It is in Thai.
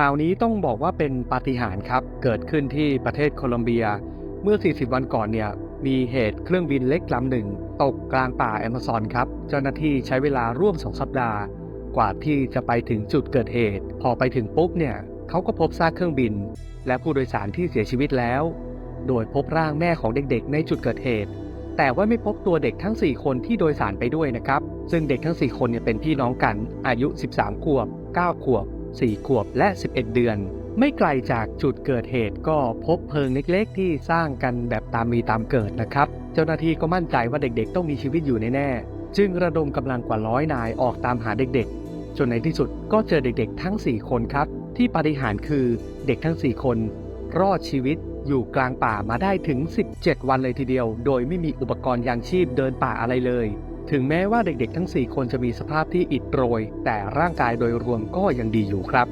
ข่าวนี้ต้องบอกว่าเป็นปาฏิหาริย์ครับ เกิดขึ้นที่ประเทศโคลอมเบีย เมื่อ 40 วันก่อนเนี่ย มีเหตุเครื่องบินเล็กลำหนึ่ง ตกกลางป่าแอมะซอนครับ เจ้าหน้าที่ใช้เวลาร่วม 2 สัปดาห์ กว่าที่จะไปถึงจุดเกิดเหตุ พอไปถึงปุ๊บเนี่ยเขาก็พบซากเครื่องบิน และผู้โดยสารที่เสียชีวิตแล้ว โดยพบร่างแม่ของเด็กๆ ในจุดเกิดเหตุ แต่ว่าไม่พบตัวเด็กทั้ง 4 คนที่โดยสารไปด้วยนะครับ ซึ่งเด็กทั้ง 4 คนเนี่ยเป็นพี่น้องกัน อายุ 13 ขวบ 9 ขวบ 4 ขวบและ 11 เดือน ไม่ไกลจากจุดเกิดเหตุก็พบเพลิงเล็กๆ ที่สร้างกันแบบตามมีตามเกิดนะครับ เจ้าหน้าที่ก็มั่นใจว่าเด็กๆ ต้องมีชีวิตอยู่แน่ๆ จึงระดมกำลังกว่าร้อยนายออกตามหาเด็กๆ จนในที่สุดก็เจอเด็กๆ ทั้ง 4 คนครับ ที่ปาฏิหาริย์คือเด็กทั้ง 4 คน รอดชีวิตอยู่กลางป่ามาได้ถึง 17 วันเลยทีเดียว โดยไม่มีอุปกรณ์ยางชีพเดินป่าอะไรเลย ถึงแม้ว่าเด็กๆ ทั้ง 4 คนจะมีสภาพที่อิดโรย แต่ร่างกายโดยรวมก็ยังดีอยู่ครับ